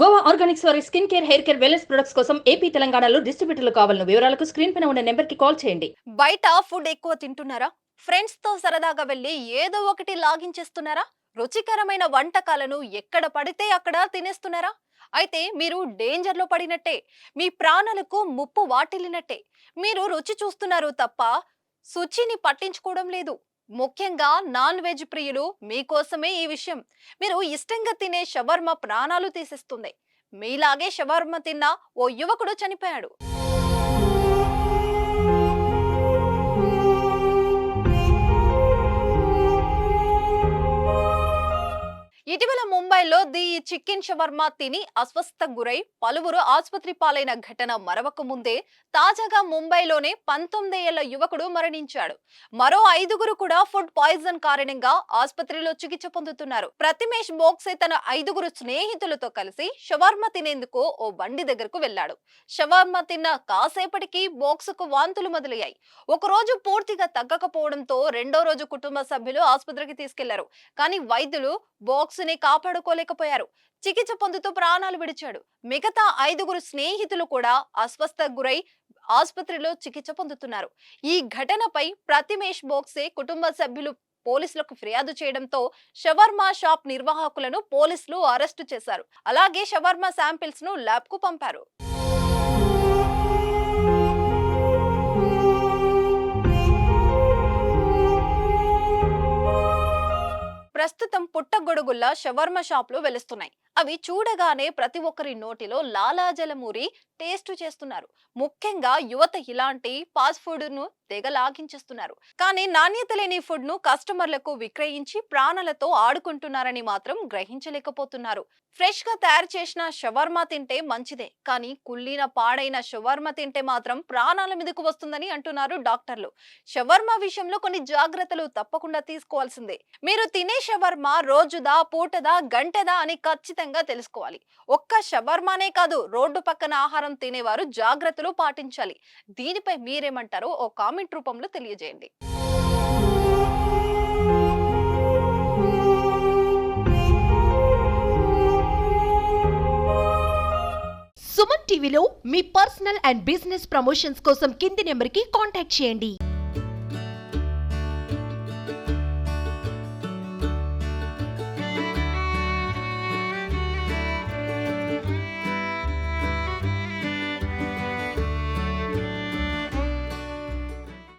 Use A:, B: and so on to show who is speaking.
A: Goa organics వారి skin care hair care wellness products కోసం AP తెలంగాణలో డిస్ట్రిబ్యూటర్లు కావాలను వివరాలకు స్క్రీన్ పైన ఉన్న నెంబర్కి కాల్ చేయండి.
B: బయట ఫుడ్ ఎక్కువ తింటున్నారా? ఫ్రెండ్స్తో సరదాగా వెళ్ళి ఏదో ఒకటి లాగించేస్తున్నారా రుచికరమైన వంటకాలను ఎక్కడ పడితే అక్కడ తినేస్తున్నారా? అయితే మీరు డేంజర్లో పడినట్టే మీ ప్రాణాలకు ముప్పు వాటిల్లినట్టే. మీరు రుచి చూస్తున్నారు తప్ప శుచిని పట్టించుకోవడం లేదు. ముఖ్యంగా నాన్ వెజ్ ప్రియులు మీకోసమే ఈ విషయం. మీరు ఇష్టంగా తినే షవర్మ ప్రాణాలు తీసేస్తుంది. మీలాగే షవర్మ తిన్న ఓ యువకుడు చనిపోయాడు. ముంబైలో ది చికెన్ షవర్మ తిని అస్వస్థకు గురై పలువురు ఆసుపత్రి పాలైన ఘటన మరవక ముందే తాజాగా ముంబైలోనే పంతొమ్మిది ఏళ్ళ యువకుడు మరణించాడు. మరో ఐదుగురు కూడా ఫుడ్ పాయిజన్ కారణంగా ఆసుపత్రిలో చికిత్స పొందుతున్నారు. ప్రతిమేష్ బోక్సే తన ఐదుగురు స్నేహితులతో కలిసి షవర్మ తినేందుకు ఓ బండి దగ్గరకు వెళ్ళాడు. షవర్మ తిన్న కాసేపటికి బోక్సుకు వాంతులు మొదలయ్యాయి. ఒకరోజు పూర్తిగా తగ్గకపోవడంతో రెండో రోజు కుటుంబ సభ్యులు ఆసుపత్రికి తీసుకెళ్ళారు. కానీ వైద్యులు బాక్స్ని కాపాడుకోలేకపోయారు చికిత్స పొందుతూ ప్రాణాలు విడిచాడు. మిగతా ఐదుగురు స్నేహితులు కూడా అస్వస్థకు గురై ఆసుపత్రిలో చికిత్స పొందుతున్నారు. ఈ ఘటనపై ప్రతిమేష్ బోక్సే కుటుంబ సభ్యులు పోలీసులకు ఫిర్యాదు చేయడంతో షవర్మా షాప్ నిర్వాహకులను పోలీసులు అరెస్టు చేశారు. అలాగే షవర్మా శాంపిల్స్ను ల్యాబ్కు పంపారు. గొడుగుల్లా షవర్మ షాప్లు వెలుస్తున్నాయి. అవి చూడగానే ప్రతి ఒక్కరి నోటిలో లాలాజలమూరి టేస్ట్ చేస్తున్నారు. ముఖ్యంగా యువత ఇలాంటి ఫాస్ట్ ఫుడ్ను తెగ లాగించేస్తున్నారు కానీ నాణ్యత లేని ఫుడ్ను కస్టమర్లకు విక్రయించి ప్రాణాలతో ఆడుకుంటున్నారని మాత్రం గ్రహించలేకపోతున్నారు. ఫ్రెష్గా తయారు చేసిన షవర్మా తింటే మంచిదే కానీ కుళ్ళిన పాడైన షవర్మా తింటే మాత్రం ప్రాణాల మీదకు వస్తుందని అంటున్నారు డాక్టర్లు. షవర్మా విషయంలో కొన్ని జాగ్రత్తలు తప్పకుండా తీసుకోవాల్సిందే. మీరు తినే షవర్మా రోజుదా పూటదా గంటదా అని ఖచ్చితంగా తెలుసుకోవాలి. ఒక్క షవర్మానే కాదు రోడ్డు పక్కన ఆహారం తినేవారు జాగ్రత్తలు పాటించాలి. దీనిపై మీరేమంటారో ఓ కామెంట్ రూపంలో తెలియజేయండి.
C: సుమన్ టీవీలో మీ పర్సనల్ అండ్ బిజినెస్ ప్రమోషన్స్ కోసం కింది నెంబర్కి కాంటాక్ట్ చేయండి.